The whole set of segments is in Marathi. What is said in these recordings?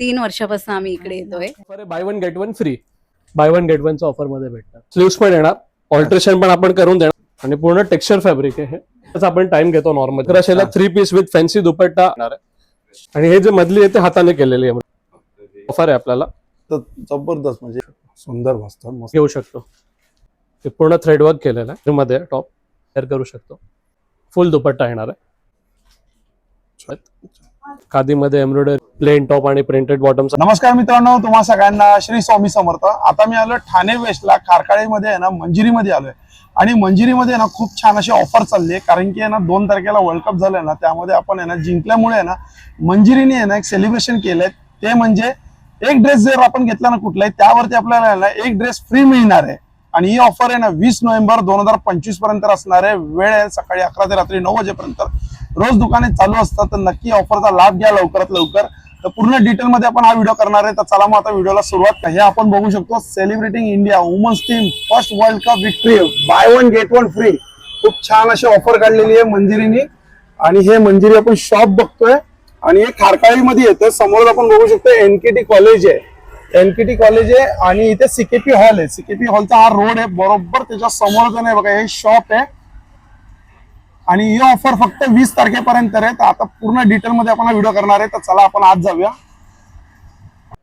तीन वर्षापासून आम्ही इकडे येतोय. Buy one get one free buy one get वनच्या ऑफरमध्ये भेटतात. स्लीव्स पण येणार. ऑल्ट्रेशन पण आपण करून देणार. आणि पूर्ण टेक्स्चर फॅब्रिक आहे हे. त्याचा आपण टाइम घेतो normal अकराशेला three piece with fancy dupatta येणार आहे. आणि हे जे मधली आहे ते हाताने केलेली आहे. ऑफर आहे आपल्याला. तर जबरदस्त म्हणजे सुंदर मस्त मस्त. घेऊ शकतो. ते पूर्ण थ्रेड वर्क केलेलं आहे. मध्ये टॉप वेअर करू शकतो. फुल दुपट्टा येणार आहे. खादीमध्ये एम्ब्रॉयडरी प्लेन टॉप आणि प्रिंटेड बॉटम नमस्कार मित्रांनो तुम्हा सगळ्यांना श्री स्वामी समर्थ. आता मी आलो ठाणे वेस्टला कारकाळीमध्ये आहे ना मंजिरीमध्ये आलोय. आणि मंजिरीमध्ये ना खूप छान अशी ऑफर चालली आहे. कारण की आहे ना दोन तारखेला वर्ल्ड कप झालंय ना त्यामध्ये आपण आहे ना जिंकल्यामुळे आहे ना मंजिरीने आहे ना एक सेलिब्रेशन केलंय. ते म्हणजे एक ड्रेस जर आपण घेतला ना कुठलाही त्यावरती आपल्याला आहे ना एक ड्रेस फ्री मिळणार आहे. आणि ही ऑफर आहे ना वीस नोव्हेंबर दोन हजार पंचवीसपर्यंत असणार आहे. वेळ आहे सकाळी अकरा ते रात्री नऊ वाजेपर्यंत. रोज दुकाने चालू असतात तर नक्की ऑफरचा लाभ घ्या लवकरात लवकर. तर पूर्ण डिटेल मध्ये आपण हा व्हिडिओ करणार आहे. तर चला मग आता व्हिडिओला सुरुवात हे आपण बघू शकतो celebrating India women's team first world cup victory buy one get one free खूप छान अशी ऑफर काढलेली आहे मंजिरीनी. आणि हे मंजिरी आपण शॉप बघतोय. आणि हे खारकाळीमध्ये येतं. समोर आपण बघू शकतो एनकेटी कॉलेज आहे. एनकेटी कॉलेज आहे. आणि इथे सीकेपी हॉल आहे. सीकेपी हॉलचा हा रोड आहे. बरोबर त्याच्या समोरच नाही बघा हे शॉप आहे. आणि ही ऑफर फक्त वीस तारखेपर्यंत आहे. तर आता पूर्ण डिटेल मध्ये आपण व्हिडिओ करणार आहे. तर चला आपण आज जाऊया.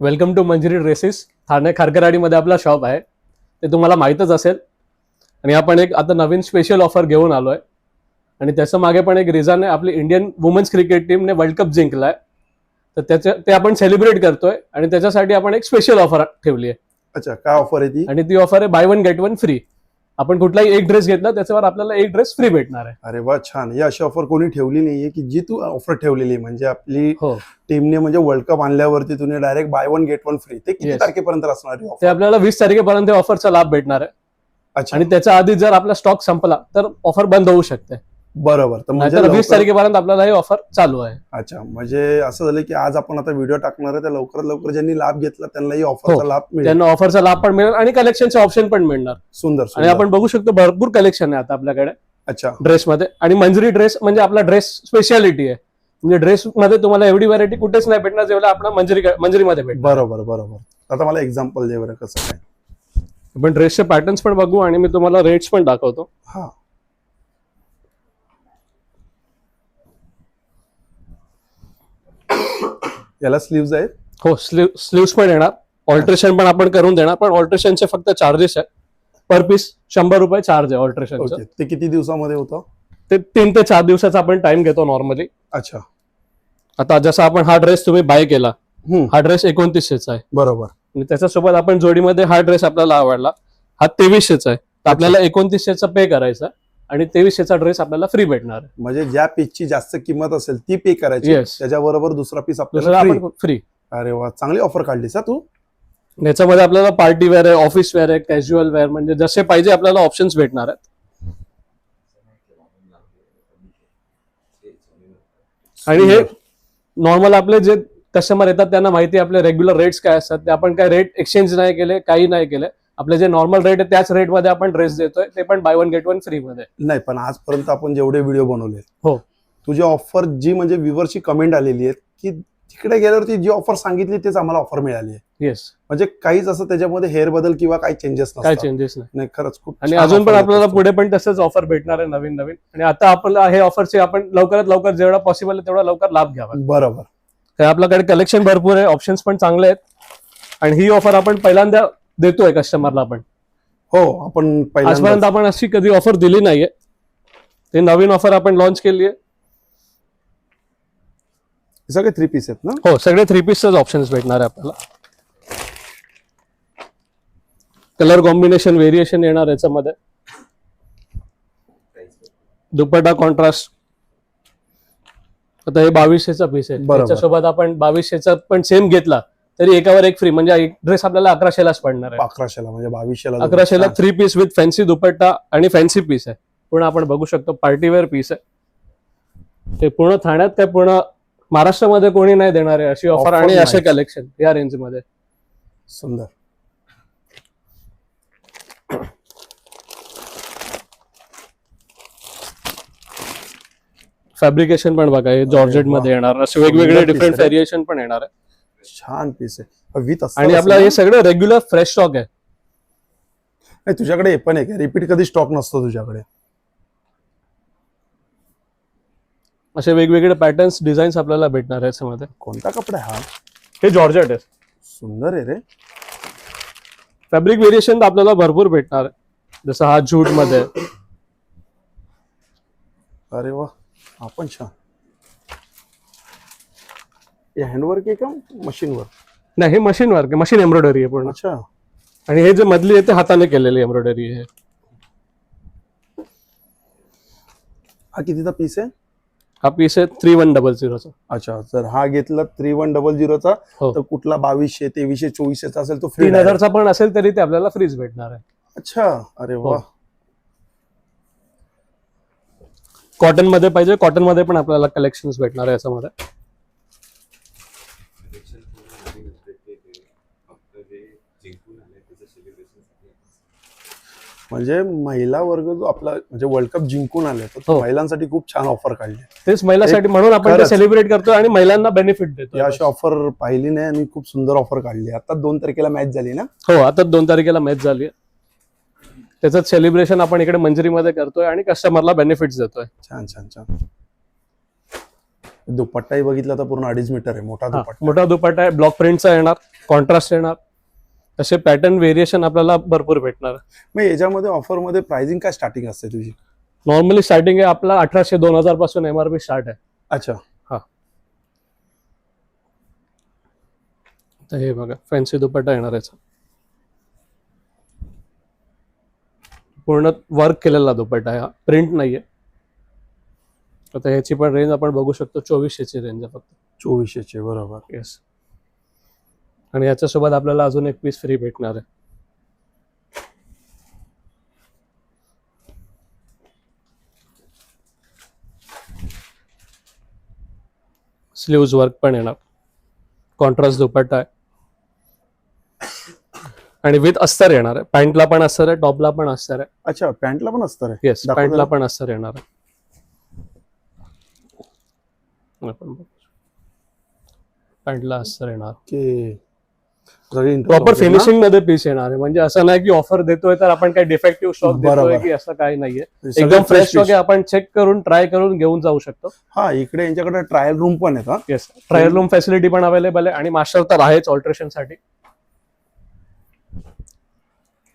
Welcome to Manjiri dresses Thane खारकरवाडीमध्ये आपला शॉप आहे. ते तुम्हाला माहीतच असेल. आणि आपण एक आता नवीन स्पेशल ऑफर घेऊन आलो आहे आणि त्याच्यामागे पण एक रिझन आहे. आपली इंडियन वुमन्स क्रिकेट टीमने वर्ल्ड कप जिंकला आहे तर त्याच्या ते आपण सेलिब्रेट करतोय. आणि त्याच्यासाठी आपण एक स्पेशल ऑफर ठेवली आहे. अच्छा काय ऑफर आहे ती? आणि ती ऑफर आहे buy one get one free आपण कुठलाही एक ड्रेस घेतला त्याच्यावर आपल्याला एक ड्रेस फ्री भेटणार आहे. अरे वा छान. ही अशी ऑफर कोणी ठेवली नाहीये की जी तू ऑफर ठेवलेली आहे. म्हणजे आपली हो. टीमने म्हणजे वर्ल्ड कप आणल्यावरती तुम्ही direct buy one get one free ते किती Yes. तारखेपर्यंत असणार ही ते आपल्याला वीस तारखेपर्यंत ऑफरचा लाभ भेटणार आहे. अच्छा. आणि त्याच्या आधी जर आपला स्टॉक संपला तर ऑफर बंद होऊ शकते. बरोबर. तर म्हणजे वीस तारखेपर्यंत आपल्याला हे ऑफर चालू आहे. अच्छा. म्हणजे असं झालं की आज आपण आता व्हिडिओ टाकणार आहे तर लवकरात लवकर ज्यांनी लाभ घेतला त्यांना ही ऑफरचा हो. लाभ मिळेल. त्यांना ऑफरचा लाभ पण मिळेल आणि कलेक्शनचे ऑप्शन पण मिळणार. सुंदर आणि. आपण बघू शकतो भरपूर कलेक्शन आहे आता आपल्याकडे. अच्छा. ड्रेसमध्ये आणि मंजरी ड्रेस म्हणजे आपला ड्रेस स्पेशालिटी आहे. म्हणजे ड्रेस मध्ये तुम्हाला एवढी व्हरायटी कुठेच नाही भेटणार जेवढा आपला मंजरी मंजरीमध्ये भेटणार. बरोबर बरोबर. आता मला एक्झाम्पल दे बरं कसं काय. आपण ड्रेसचे पॅटर्न्स पण बघू आणि मी तुम्हाला रेट्स पण दाखवतो. हा. याला स्लीव्ज आहेत. हो स्लीव स्लीव्स पण येणार. ऑल्ट्रेशन पण आपण करून देणार पण ऑल्ट्रेशनचे फक्त चार्जेस आहे पर पीस शंभर रुपये चार्ज आहे ऑल्ट्रेशनचं ओके ते किती दिवसामध्ये होतं? ते तीन ते चार दिवसाचा आपण टाइम घेतो नॉर्मली अच्छा. आता जसा आपण हा ड्रेस तुम्ही बाय केला हा ड्रेस एकोणतीसशेचा आहे. बरोबर. आणि त्याच्यासोबत आपण जोडीमध्ये हा ड्रेस आपल्याला आवडला हा तेवीसशेचा आहे. तर आपल्याला एकोणतीसशेचा पे करायचा. आणि तेवीसशेचा ड्रेस आपल्याला फ्री भेटणार. आहे म्हणजे ज्या पीसची जास्त किंमत असेल ती पे करायची. Yes. त्याच्याबरोबर दुसरा पीस दुसरा आपल्याला free. आपण फ्री अरे वा चांगली ऑफर काढलीस हा तू. याच्यामध्ये आपल्याला पार्टी वेअर आहे ऑफिस वेअर आहे कॅज्युअल वेअर म्हणजे जसे पाहिजे आपल्याला ऑप्शन्स भेटणार आहेत. आणि हे नॉर्मल आपले जे कस्टमर येतात त्यांना माहिती आहे आपले रेग्युलर रेट्स काय असतात ते आपण काय रेट एक्सचेंज नाही केले काही नाही केले. आपले जे नॉर्मल रेट आहे त्याच रेटमध्ये आपण ड्रेस देतोय ते पण buy one get one free मध्ये. नाही पण आजपर्यंत आपण जेवढे व्हिडिओ बनवले हो. तुझी ऑफर जी म्हणजे व्ह्युअरची कमेंट आलेली आहे की तिकडे गेल्यावरती जी ऑफर सांगितली तेच आम्हाला ऑफर मिळाली आहे. येस म्हणजे काहीच असं त्याच्यामध्ये हेअर बदल किंवा काही चेंजेस काय चेंजेस नाही. नाही खरंच खूप आणि छान अजून offer पण आहे आपल्याला तुझं. पुढे पण तसंच ऑफर भेटणार आहे नवीन नवीन. आणि आता आपल्याला हे ऑफरचे आपण लवकरात लवकर जेवढा पॉसिबल आहे तेवढा लवकर लाभ घ्यावा. बरोबर. तर आपल्याकडे कलेक्शन भरपूर आहे ऑप्शन्स पण चांगले आहेत. आणि ही ऑफर आपण पहिल्यांदा देतोय कस्टमरला आपण. हो आपण आजपर्यंत आपण अशी कधी ऑफर दिली नाहीये. ते नवीन ऑफर आपण लॉन्च केली आहे सगळे थ्री पीस आहेत ना? हो सगळे थ्री पीसच ऑप्शन्स भेटणार आहे आपल्याला. कलर कॉम्बिनेशन व्हेरिएशन येणार याच्यामध्ये. दुपट्टा कॉन्ट्रास्ट आता हे बावीसशेचा पीस आहे. बरोबर. त्याच्यासोबत आपण बावीसशेचा पण सेम घेतला. तरी एकावर एक फ्री म्हणजे एक ड्रेस आपल्याला अकराशेलाच पडणार आहे. अकराशेला म्हणजे बावीसशेला अकराशेला three piece with fancy dupatta आणि फॅन्सी पीस आहे. पूर्ण आपण बघू शकतो पार्टीवेअर पीस आहे. ते पूर्ण ठाण्यात काय पूर्ण महाराष्ट्रामध्ये कोणी नाही देणार आहे अशी ऑफर आणि असे. कलेक्शन या रेंजमध्ये. सुंदर. फॅब्रिकेशन पण बघा हे जॉर्जेटमध्ये येणार. असे वेगवेगळे डिफरंट. व्हेरिएशन पण येणार आहे. छान पीस आहे. विथ आणि आपलं हे सगळं रेग्युलर फ्रेश स्टॉक आहे. नाही तुझ्याकडे हे पण आहे. का रिपीट कधी स्टॉक नसतो तुझ्याकडे. असे वेगवेगळे पॅटर्न्स डिझाईन्स आपल्याला भेटणार आहे याच्यामध्ये. कोणता कपडा आहे हा? हे जॉर्जेट आहे. सुंदर आहे रे. फॅब्रिक व्हेरिएशन आपल्याला भरपूर भेटणार आहे. जसं हा जूटमध्ये. अरे वा हा पण छान. हँडवर्क आहे का मशीनवर नाही हे मशीन वर्क आहे. मशीन एम्ब्रॉयडरी आहे पूर्ण. अच्छा. आणि हे जे मधली आहे ते हाताने केलेली एम्ब्रॉयडरी आहे. हा कितीचा पीस आहे? हा पीस आहे थ्री वन डबल झिरोचा अच्छा जर हा घेतला थ्री वन डबल झिरोचा हो. तर कुठला? बावीसशे तेवीसशे चोवीसशेचा असेल तो फ्री तीन हजारचा पण असेल तरी ते आपल्याला फ्रीज भेटणार आहे. अच्छा अरे वा. हो. कॉटनमध्ये पाहिजे कॉटनमध्ये पण आपल्याला कलेक्शन भेटणार आहे याच्यामध्ये म्हणजे महिला वर्ग जो आपला म्हणजे वर्ल्ड कप जिंकून आले तर तो हो. महिलांसाठी खूप छान ऑफर काढली. तेच महिलासाठी म्हणून आपण ते खरंच. सेलिब्रेट करतो आणि महिलांना बेनिफिट देतो या अशी ऑफर पाहिली नाही आणि खूप सुंदर ऑफर काढली. आता दोन तारखेला मॅच झाली ना? हो आता दोन तारखेला मॅच झाली. त्याचं सेलिब्रेशन आपण इकडे मंजरीमध्ये करतोय आणि कस्टमरला बेनिफिट्स देतोय. छान छान छान. दुपट्टाही बघितला तर पूर्ण अडीच मीटर आहे मोठा हा, दुपट्टा. मोठा दुपट्टा आहे ब्लॉक प्रिंटचा येणार कॉन्ट्रास्ट येणार. तसे पॅटर्न व्हेरिएशन आपल्याला भरपूर भेटणार. मग याच्यामध्ये ऑफरमध्ये प्राइसिंग काय स्टार्टिंग असते तुझी? नॉर्मली स्टार्टिंग आहे आपला अठराशे दोन हजारपासून एमआरपी स्टार्ट आहे. अच्छा. तर हे बघा फॅन्सी दुपट्टा येणार याचा. पूर्ण वर्क केलेला दुपट्टा आहे हा. प्रिंट नाहीये. आता ह्याची पण रेंज आपण बघू शकतो चोवीसशेची रेंज आहे फक्त. चोवीसशेचे बरोबर. येस आणि याच्यासोबत आपल्याला अजून एक पीस फ्री भेटणार आहे. स्लीव्ज वर्क पण येणार. कॉन्ट्रास्ट दुपट्टा आहे. आणि विथ अस्तर येणार आहे. पॅन्टला पण अस्तर आहे टॉपला पण अस्तर आहे. अच्छा पॅन्टला पण असतं रे येस दाखव पॅन्टला जरा. पण अस्तर येणार आहे. पॅन्टला अस्तर येणार. प्रॉपर आहे? फिनिशिंगमध्ये पीस येणार आहे. म्हणजे असं नाही की ऑफर देतोय तर आपण काही डिफेक्टिव्ह स्टॉक देतोय बरोबर. की असं काही नाहीये. एकदम फ्रेश स्टॉक. आहे. आपण चेक करून ट्राय करून घेऊन जाऊ शकतो. हा इकडे यांच्याकडे ट्रायल रूम पण आहेत हा. येस ट्रायल रूम फॅसिलिटी पण अवेलेबल आहे. आणि मास्टर तर आहेच ऑल्ट्रेशनसाठी.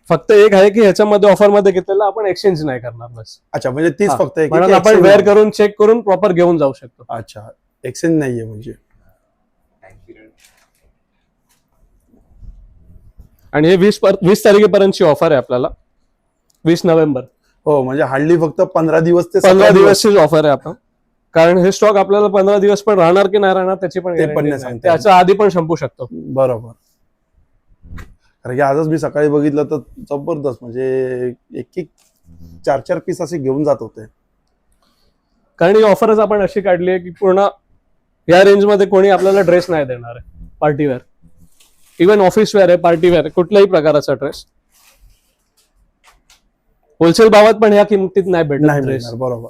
फक्त एक आहे की ह्याच्यामध्ये ऑफरमध्ये घेतलेलं आपण एक्सचेंज नाही करणार बस. अच्छा म्हणजे तीच. फक्त आहे आपण वेअर. करून चेक करून प्रॉपर घेऊन जाऊ शकतो. अच्छा एक्सचेंज नाहीये म्हणजे. आणि हे वीस वीस तारखेपर्यंतची ऑफर आहे आपल्याला. वीस नोव्हेंबर. हो म्हणजे हार्डली फक्त पंधरा दिवस ते पंधरा दिवसचीच ऑफर आहे आपण कारण हे स्टॉक आपल्याला पंधरा दिवस पण राहणार की नाही राहणार त्याची पण त्याच्या आधी पण संपू शकतो. बरोबर. कारण की आजच मी सकाळी बघितलं तर जबरदस्त म्हणजे एक एक चार चार पीस असे घेऊन जात होते. कारण ही ऑफरच आपण अशी काढली आहे की पूर्ण या रेंजमध्ये कोणी आपल्याला ड्रेस नाही देणार आहे party wear even office wear आहे पार्टीवेअर कुठल्याही प्रकाराचा ड्रेस होलसेल भावात पण ह्या किमतीत नाही भेटणार नाही ड्रेस बरोबर.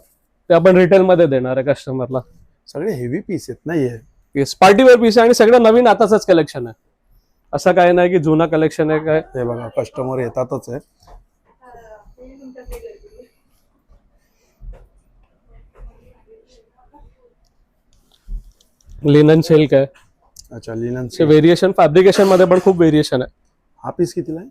ते आपण रिटेल मध्ये देणार आहे कस्टमरला सगळे हेवी पीस आहेत नाहीये येस पार्टीवेअर पीस आहे आणि सगळं नवीन आताच कलेक्शन आहे. असं काय नाही की जुना कलेक्शन आहे काय? हे बघा कस्टमर येतातच आहे. लिनन सिल्क आहे. अच्छा लिनन व्हेरिएशन फॅब्रिकेशनमध्ये पण खूप व्हेरिएशन आहे. हा पीस कितीला आहे?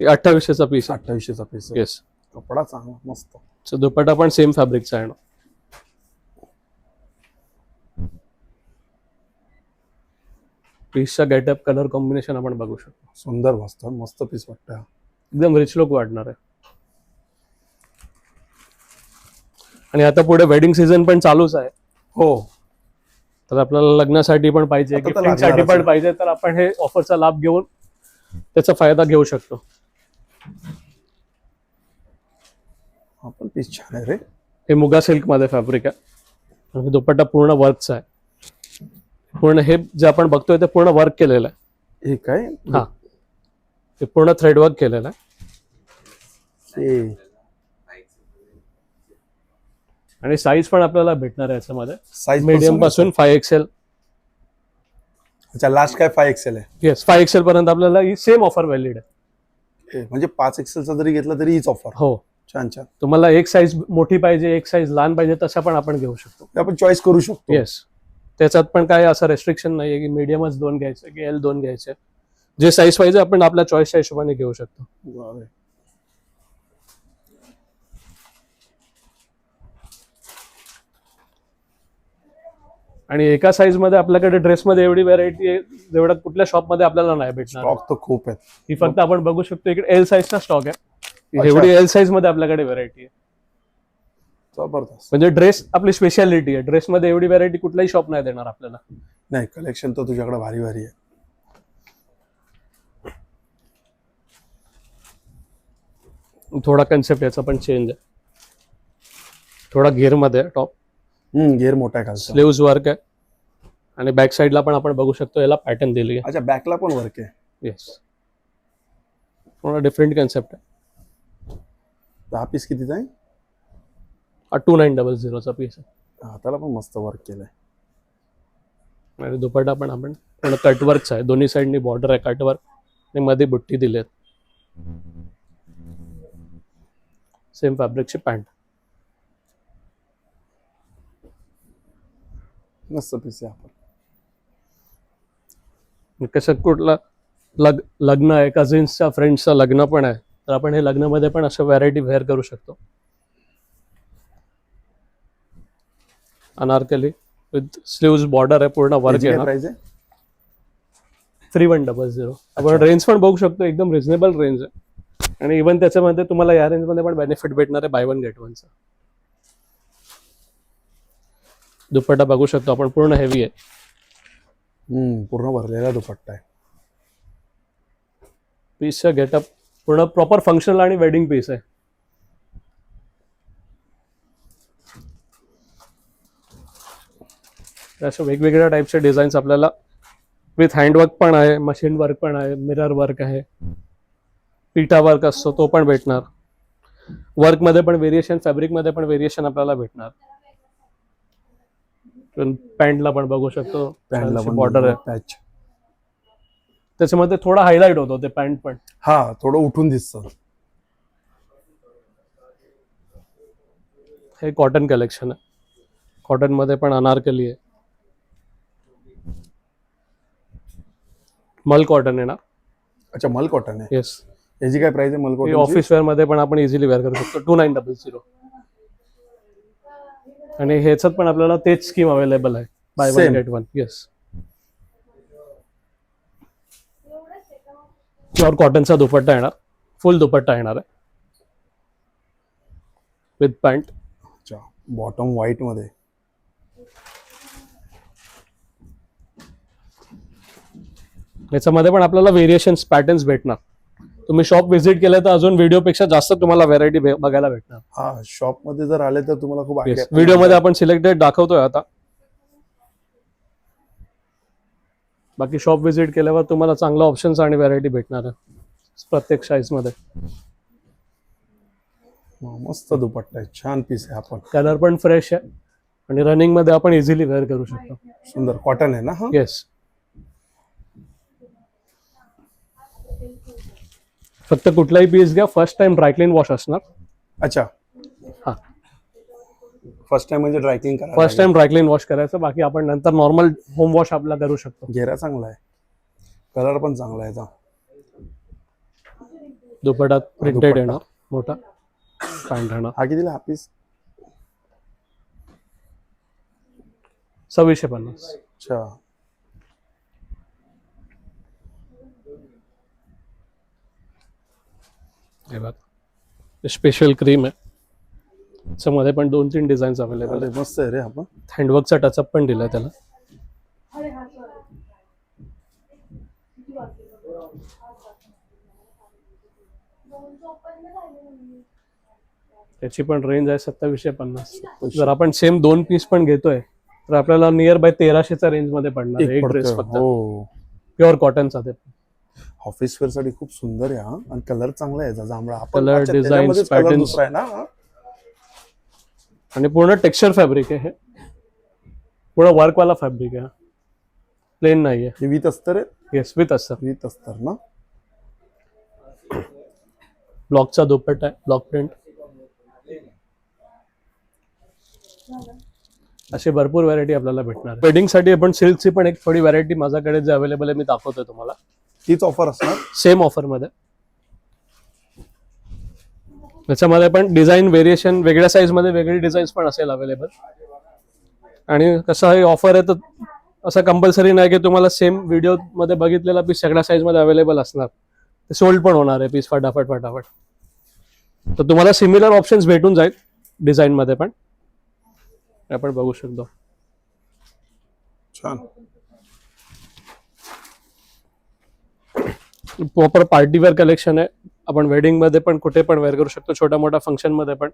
अठ्ठावीसशेचा पीस अठ्ठावीसशेचा पीस येस कपडा चांगला मस्त. दुपट्टा पण सेम फॅब्रिकचा आहे ना. पीसचा गेटअप कलर कॉम्बिनेशन आपण बघू शकतो. सुंदर मस्त मस्त पीस वाटतं. एकदम रिच लुक वाटणार आहे. आणि आता पुढे वेडिंग सीझन पण चालूच आहे. हो. तर आपल्याला लग्नासाठी पण पाहिजे आता तर गिफ्टिंगसाठी लागणारच पण आहे. पाहिजे तर आपण हे ऑफरचा लाभ घेऊन त्याचा फायदा घेऊ शकतो. हा पण पीस छान आहे रे. हे मुगा सिल्कमध्ये फॅब्रिक आहे. आणि दुपट्टा पूर्ण वर्कचा आहे. पूर्ण हे जे आपण बघतोय ते पूर्ण वर्क केलेलं आहे. हे काय? हा. ते पूर्ण थ्रेड वर्क केलेलं आहे. हे. आणि साईज पण आपल्याला भेटणार आहे याच्यामध्ये. साईज मीडियमपासून फाय एक्सेल अच्छा लास्ट काय फाय एक्सेल आहे? येस फाय एक्सेल पर्यंत आपल्याला ही सेम ऑफर व्हॅलिड आहे. म्हणजे पाच एक्सेलचा जरी घेतला तरी हीच ऑफर हो. छान छान. तुम्हाला एक साईज मोठी पाहिजे एक साईज लहान पाहिजे तशा पण आपण घेऊ शकतो. आपण चॉईस करू शकतो. येस त्याच्यात पण काय असं रेस्ट्रिक्शन नाहीये की मीडियमच दोन घ्यायचे की एल दोन घ्यायचे. जे साईज पाहिजे आपण आपल्या चॉईसच्या हिशोबाने घेऊ शकतो. आणि एका साईजमध्ये आपल्याकडे ड्रेसमध्ये एवढी व्हरायटी आहे जेवढ्या कुठल्या शॉपमध्ये आपल्याला नाही भेटणार. स्टॉक तर खूप आहेत. ही फक्त आपण बघू शकतो इकडे एल साईजचा स्टॉक आहे. एवढी एल साईजमध्ये आपल्याकडे व्हरायटी आहे. जबरदस्त. म्हणजे ड्रेस आपली स्पेशालिटी आहे. ड्रेसमध्ये एवढी व्हरायटी कुठलाही शॉप नाही देणार आपल्याला. नाही कलेक्शन तर तुझ्याकडे भारी भारी आहे. थोडा कन्सेप्ट याचा पण चेंज आहे. थोडा gear मध्ये टॉप गेअर मोठा आहे खालचा. स्लीव्ज वर्क आहे. आणि बॅक साईडला पण आपण बघू शकतो याला पॅटर्न दिली आहे. अच्छा बॅकला पण वर्क आहे. येस थोडा डिफरंट कन्सेप्ट आहे. तर हा पीस कितीचा आहे? हा टू नाईन डबल झिरोचा पीस आहे. हाताला पण मस्त वर्क केलंय. आणि दुपट्टा पण आपण पूर्ण कटवर्कचा आहे. दोन्ही साईडनी बॉर्डर आहे कटवर्क आणि मध्ये बुट्टी दिली आहेत. सेम फॅब्रिकची पॅन्ट मस्त पीस आहे आपण कसं कुठला लग लग्न आहे कझिन्सच्या फ्रेंड्सचं लग्न पण आहे तर आपण हे लग्नामध्ये पण असं व्हरायटी वेअर करू शकतो. अनारकली विथ स्लीव्ज बॉर्डर आहे पूर्ण प्राइस आहे थ्री वन डबल झिरो आपण रेंज पण बघू शकतो एकदम रिझनेबल रेंज आहे. आणि इव्हन त्याच्यामध्ये तुम्हाला या रेंजमध्ये पण बेनिफिट भेटणार आहे बाय वन गेट वनचा दुपट्टा बघू शकतो. आपण पूर्ण हेवी आहे. हम्म पूर्ण भरलेला दुपट्टा आहे. पीसचा गेटअप पूर्ण प्रॉपर फंक्शनल आणि वेडिंग पीस आहे. अशा वेगवेगळ्या टाईपचे डिझाईन्स आपल्याला विथ हँडवर्क पण आहे मशीन वर्क पण आहे मिरर वर्क आहे. पिठा वर्क असतो तो पण भेटणार. वर्कमध्ये पण व्हेरिएशन फॅब्रिकमध्ये पण व्हेरिएशन आपल्याला भेटणार. पॅन्टला पण बघू शकतो. पॅन्टला पण बॉर्डर आहे. पॅच त्याच्यामध्ये थोडा हायलाइट होतो ते पॅन्ट पण. हा थोडं उठून दिसतं. हे कॉटन कलेक्शन आहे. कॉटनमध्ये पण अनारकली आहे. मल कॉटन येणार अच्छा मल कॉटन आहे. येस याची काय प्राइस आहे मल कॉटन ऑफिस वेअरमध्ये पण आपण इझिली वेअर करू शकतो. टू नाईन डबल झिरो आणि ह्याच्यात पण आपल्याला तेच स्कीम अवेलेबल आहे. Buy one. Get one yes pure कॉटनचा दुपट्टा येणार. फुल दुपट्टा येणार आहे. विथ पॅन्ट बॉटम व्हाईटमध्ये. याच्यामध्ये पण आपल्याला व्हेरिएशन्स पॅटर्न्स भेटणार. तुम्ही शॉप व्हिजिट केलं तर अजून व्हिडिओपेक्षा जास्त तुम्हाला व्हरायटी बघायला भेटणार. हा शॉपमध्ये जर आले तर तुम्हाला खूप idea- व्हिडिओमध्ये आपण सिलेक्टेड दाखवतोय आता. बाकी शॉप व्हिजिट केल्यावर तुम्हाला चांगला ऑप्शन्स आणि व्हरायटी भेटणार आहे. प्रत्येक साईजमध्ये. हा, मस्त दुपट्टा आहे. छान पीस आहे आपण कलर पण फ्रेश आहे. आणि रनिंगमध्ये आपण इझिली वेअर करू शकतो. सुंदर. कॉटन आहे ना हा? येस फक्त कुठलाही पीस घ्या. फर्स्ट टाइम ड्रायक्लीन वॉश असणार. अच्छा. हा. फर्स्ट टाइम म्हणजे ड्रायक्लिंग करा फर्स्ट टाइम ड्रायक्लीन वॉश करायचं. बाकी आपण नंतर नॉर्मल होम वॉश आपला करू शकतो. घेरा चांगला आहे. कलर पण चांगला आहे याचा दुपटात प्रिंटेड. येणार मोठा. पॅन्ट येणार हा कितीला हा पीस सव्वीसशे पन्नास. अच्छा. हे बघा स्पेशल क्रीम आहे. त्याच्यामध्ये पण दोन तीन डिझाईन्स अवेलेबल अरे मस्त आहे रे आपण हँडवर्कचा टचअप पण दिलाय त्याला. त्याची पण रेंज आहे सत्तावीसशे पन्नास. जर आपण सेम दोन पीस पण घेतोय तर आपल्याला नियर बाय तेराशेच्या रेंजमध्ये पडणार आहे. एक ड्रेस. फक्त. हो. प्युअर कॉटनचा ते. ऑफिस वेअरसाठी खूप सुंदर आहे हा. आणि कलर चांगला आहे जांभळा. color patterns. दुसरा आहे ना? आणि पूर्ण टेक्स्चर फॅब्रिक आहे हे. पूर्ण वर्कवाला फॅब्रिक आहे प्लेन नाहीये. हे विथ अस्तर आहे? येस विथ असतं विथ अस्तर ना. ब्लॉकचा दुपट्टा आहे ब्लॉक प्रिंट अशी भरपूर व्हरायटी आपल्याला भेटणार आहे. वेडिंगसाठी आपण सिल्कची पण एक थोडी व्हरायटी माझ्याकडे जे अवेलेबल आहे मी दाखवतोय तुम्हाला. तीच ऑफर असणार. सेम ऑफरमध्ये त्याच्यामध्ये पण डिझाईन व्हेरिएशन वेगळ्या साईजमध्ये वेगळी डिझाईन्स पण असेल अवेलेबल आणि कसं हे ऑफर आहे तर असं कंपल्सरी नाही की तुम्हाला सेम व्हिडिओमध्ये बघितलेला पीस सगळ्या साईजमध्ये अवेलेबल असणार. ते सोल्ड पण होणार आहे पीस फटाफट फटाफट. तर तुम्हाला सिमिलर ऑप्शन्स भेटून जाईल डिझाईनमध्ये पण. हे आपण बघू शकतो. छान. प्रॉपर पार्टीवेअर कलेक्शन आहे. आपण वेडिंगमध्ये पण कुठे पण वेअर करू शकतो छोट्या मोठ्या फंक्शनमध्ये पण.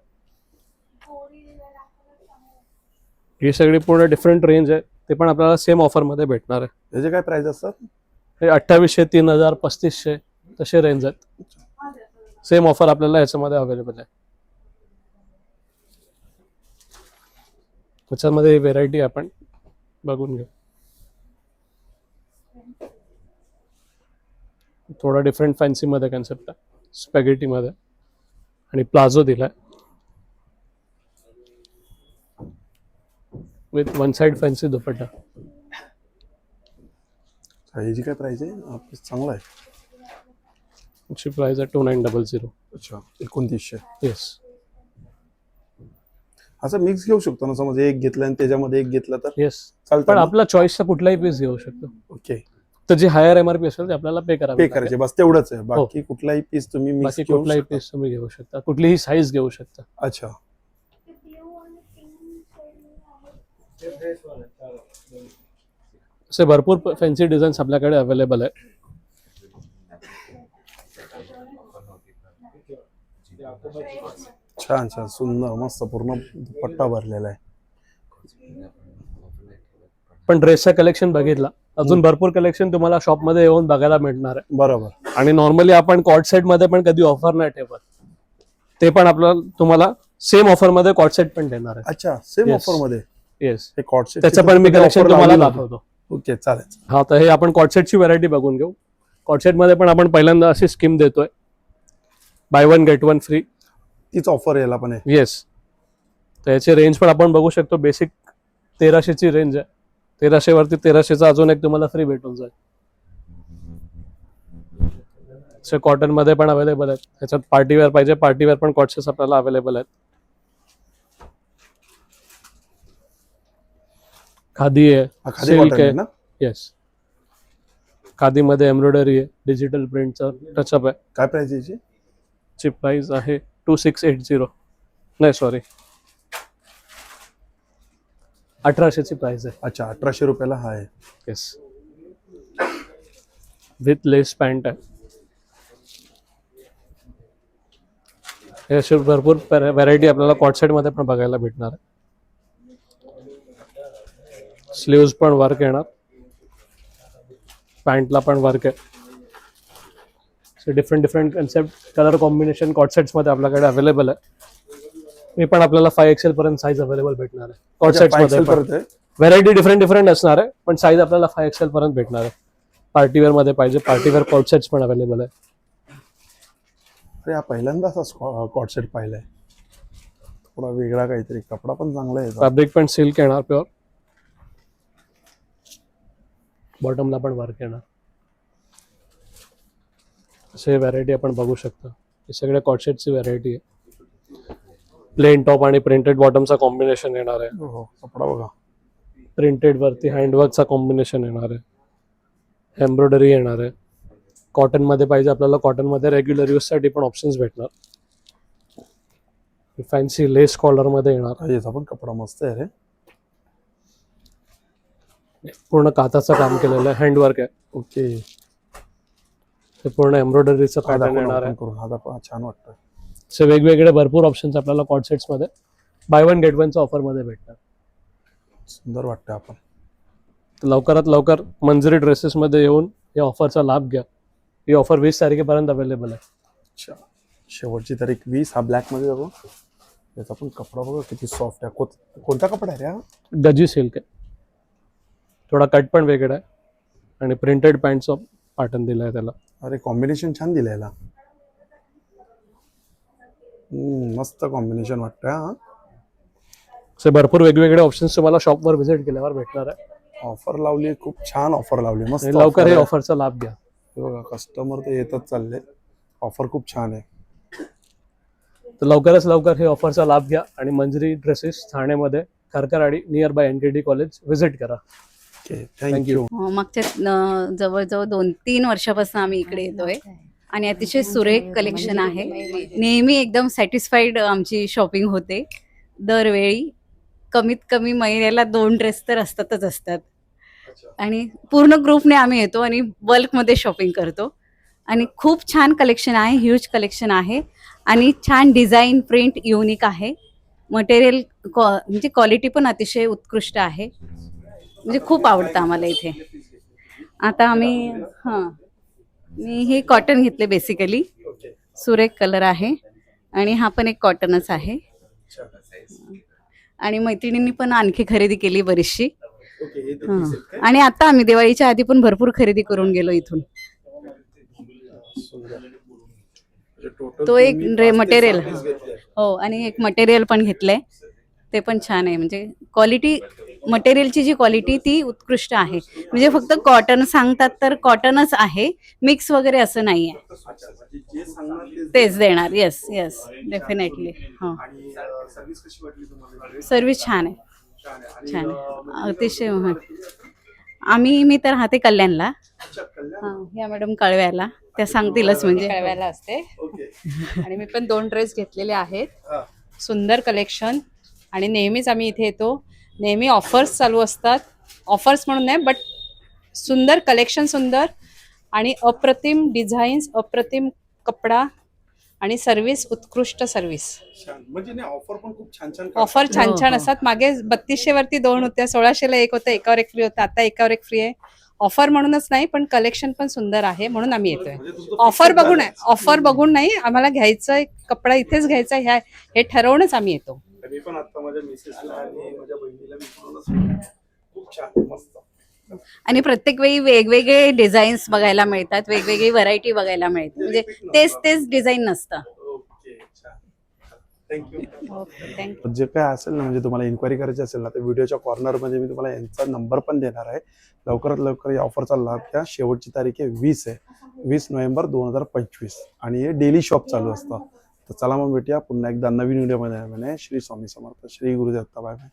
ही सगळी पूर्ण डिफरंट रेंज आहे. ते पण आपल्याला सेम ऑफरमध्ये भेटणार आहे. याचे काय प्राइस असतात? हे अठ्ठावीसशे तीन हजार पस्तीसशे तसे रेंज आहेत. सेम ऑफर आपल्याला याच्यामध्ये अवेलेबल आहे. त्याच्यामध्ये व्हेरायटी आपण बघून घेऊ. थोडा डिफरंट फॅन्सी मध्ये कन्सेप्ट आहे. स्पॅगेटी मध्ये. आणि प्लाझो दिलाय. With one side fancy dupatta. ह्याची काय प्राइस आहे? चांगला आहे. ची प्राइस आहे टू नाईन डबल झिरो अच्छा एकोणतीसशे. येस असं मिक्स घेऊ शकतो ना? समज एक घेतलं आणि त्याच्यामध्ये एक घेतलं तर येस चालतं पण? आपला चॉईसचा कुठलाही पीस घेऊ शकतो. ओके तर जे हायर एमआरपी असेल ते आपल्याला पे करावे पे लागेल. करायचे. बस तेवढंच आहे. बाकी कुठलाही पीस तुम्ही बाकी कुठलाही शकता. पीस तुम्ही घेऊ शकता. कुठलीही साईज घेऊ शकता. अच्छा. असे भरपूर फॅन्सी डिझाईन्स आपल्याकडे अवेलेबल आहे छान छान. सुंदर मस्त पूर्ण पट्टा भरलेला आहे. पण ड्रेसचं कलेक्शन बघितला. अजून भरपूर कलेक्शन तुम्हाला शॉपमध्ये येऊन बघायला मिळणार आहे. बरोबर. आणि नॉर्मली आपण कॉट सेटमध्ये पण कधी ऑफर नाही ठेवत. ते पण आपल्याला तुम्हाला सेम ऑफरमध्ये कॉट सेट पण देणार अच्छा सेम Yes. ऑफरमध्ये? येस हे कॉट त्याचं पण मी कलेक्शन तुम्हाला दाखवतो. ओके चालेल. हा तर हे आपण कॉटसेटची व्हरायटी बघून घेऊ. कॉटसेटमध्ये पण आपण पहिल्यांदा अशी स्कीम देतोय. Buy one get one free तीच ऑफर याला पण आहे. येस तर याची रेंज पण आपण बघू शकतो. बेसिक तेराशेची रेंज आहे. तेराशे वरती तेराशेचा अजून एक तुम्हाला फ्री भेटून जाईल. कॉटनमध्ये पण अवेलेबल आहेत. त्याच्यात पार्टीवेअर पाहिजे. पार्टीवेअर पण कॉटसेस आपल्याला अवेलेबल आहेत. खादी आहे. हा cotton आहे. येस खादीमध्ये एम्ब्रॉयडरी आहे. डिजिटल प्रिंटचा टचअप आहे. काय प्राइस याची? ची प्राइस आहे टू सिक्स एट झिरो नाही सॉरी अठराशेची प्राइस आहे. अच्छा अठराशे रुपयाला हा आहे. येस विथ लेस पॅन्ट आहे. हे असे भरपूर व्हरायटी आपल्याला कॉटमध्ये पण बघायला भेटणार आहे. स्लीव्ज पण वर्क येणार. पॅन्टला पण वर्क आहे. Different different concept colour combination कॉटमध्ये आपल्याकडे अवेलेबल आहे. मी पण आपल्याला फाय एक्सेल पर्यंत साईज अवेलेबल भेटणार आहे. कॉट five मध्ये व्हरायटी डिफरंट डिफरंट असणार आहे पण साईज आपल्याला फाय एक्सेल पर्यंत भेटणार आहे. पार्टीवेअरमध्ये पाहिजे पार्टीवेअर कॉट सेट्स पण अवेलेबल आहे. अरे पहिल्यांदा असा कॉट सेट पाहिलाय. थोडा वेगळा काहीतरी कपडा पण चांगला आहे. फॅब्रिक पण सिल्क येणार प्युअर बॉटमला पण वर्क येणार. असे व्हरायटी आपण बघू शकता. हे सगळे कॉटसेटची व्हरायटी आहे. प्लेन टॉप आणि प्रिंटेड बॉटमचा कॉम्बिनेशन येणार आहे. हो, हो कपडा बघा. प्रिंटेड वरती हँडवर्कचा कॉम्बिनेशन येणार आहे. एम्ब्रॉयडरी येणार आहे. कॉटनमध्ये पाहिजे आपल्याला कॉटनमध्ये रेग्युलर यूजसाठी पण ऑप्शन्स भेटणार. फॅन्सी लेस कॉलरमध्ये येणार. याचा पण कपडा मस्त आहे रे. पूर्ण काताचं काम केलेलं आहे हँडवर्क आहे. ओके ते पूर्ण एम्ब्रॉयडरीचं पॅटर्न येणार आहे. छान वाटतं असे वेगवेगळे भरपूर ऑप्शन्स आपल्याला कॉट सेट्समध्ये बाय वन गेट वनच्या ऑफरमध्ये भेटतात. सुंदर वाटतं आपण. तर लवकरात लवकर मंजरी ड्रेसेस मध्ये येऊन या ऑफरचा लाभ घ्या. ही ऑफर वीस तारखेपर्यंत अवेलेबल आहे. अच्छा. शेवटची तारीख वीस हा ब्लॅकमध्ये बघू. याचा पण कपडा बघा किती सॉफ्ट आहे. कोत- कोणता कपडा आहे रे हा? गजी सिल्क आहे. थोडा कट पण वेगळा आहे. आणि प्रिंटेड पॅन्टचं पॅटर्न दिलं आहे त्याला. अरे कॉम्बिनेशन छान दिलं याला. मस्त कॉम्बिनेशन वाटतंय हा. असे भरपूर वेगवेगळे ऑप्शन्स तुम्हाला शॉपवर व्हिजिट केल्यावर भेटणार आहे. ऑफर लावली खूप छान ऑफर लावली मस्त लवकर offer हे आहे. ऑफरचा लाभ घ्या. हे बघा कस्टमर तर येतच चालले. ऑफर खूप छान आहे. तर लवकरच लवकर हे ऑफरचा लाभ घ्या आणि मंजरी ड्रेसेस ठाण्यामध्ये Kharkarwadi near by N T D college visit करा ओके थँक्यू अं, मागच्या जवळजवळ दोन तीन वर्षापासून आम्ही इकडे येतोय. आणि अतिशय सुरेख कलेक्शन आहे. नेहमी एकदम सॅटिस्फाईड आमची शॉपिंग होते. दरवेळी कमीत कमी महिन्याला दोन ड्रेस तर असतातच असतात. आणि पूर्ण ग्रुपने आम्ही येतो आणि बल्कमध्ये शॉपिंग करतो. आणि खूप छान कलेक्शन आहे ह्यूज कलेक्शन आहे. आणि छान डिझाईन प्रिंट युनिक आहे. मटेरियल म्हणजे क्वालिटी पण अतिशय उत्कृष्ट आहे. म्हणजे खूप आवडतं आम्हाला इथे. आता आम्ही हां. मी हे कॉटन घेतले बेसिकली सुरेख कलर आहे. आणि हा पण एक कॉटनच आहे. आणि मैत्रिणींनी पण आणखी खरेदी केली बरीचशी. आणि आता आम्ही दिवाळीच्या आधी पण भरपूर खरेदी करून गेलो इथून. तो एक मटेरियल हो आणि एक मटेरियल पण घेतलंय. ते पण छान आहे. म्हणजे क्वालिटी मटेरियलची जी क्वालिटी ती उत्कृष्ट आहे. म्हणजे फक्त कॉटन सांगतात तर कॉटनच आहे. मिक्स वगैरे असं नाही आहे तेच देणार. येस येस डेफिनेटली हां. सर्विस छान आहे. छान आहे. अतिशय हो. आम्ही मी तर राहते कल्याणला. हां या मॅडम कळव्याला. त्या सांगतीलच म्हणजे. कळव्याला असते. आणि मी पण दोन ड्रेस घेतलेले आहेत. सुंदर कलेक्शन. आणि नेहमीच आम्ही इथे येतो. नेहमी ऑफर्स चालू असतात. ऑफर्स म्हणून नाही बट सुंदर कलेक्शन सुंदर आणि अप्रतिम डिझाईन्स अप्रतिम कपडा आणि सर्विस उत्कृष्ट सर्विस म्हणजे ऑफर पण खूप छान छान ऑफर छान हो, छान हो. असतात. मागे बत्तीसशे वरती दोन होत्या सोळाशेला एक होतं एकावर एक फ्री होतं आता एकावर एक फ्री आहे. ऑफर म्हणूनच नाही पण कलेक्शन पण सुंदर आहे म्हणून आम्ही येतोय. ऑफर बघून आहे. ऑफर बघून नाही आम्हाला घ्यायचं कपडा इथेच घ्यायचा ह्या हे ठरवूनच आम्ही येतो. मी पण आता माझ्या मिसेसला आणि माझ्या बहिणीला मी म्हणूनच खूप छान मस्त. आणि प्रत्येक वेळी वेगवेगळे डिझाईन्स बघायला मिळतात वेगवेगळी व्हरायटी बघायला मिळते. म्हणजे तेच तेच डिझाईन नसतं. ओके छान. थँक्यू थँक्यू जे काय असेल ना म्हणजे तुम्हाला इन्क्वायरी करायची असेल ना तर व्हिडिओच्या कॉर्नरमध्ये मी तुम्हाला यांचा नंबर पण देणार आहे. लवकरात लवकर या ऑफरचा लाभ घ्या. शेवटची तारीख आहे वीस आहे. वीस नोव्हेंबर दोन हजार पंचवीस. आणि हे डेली शॉप चालू असतं. तर चला मग भेटूया. पुन्हा एकदा नवीन व्हिडिओमध्ये. Shri Swami Samarth Shri Gurudatta bye bye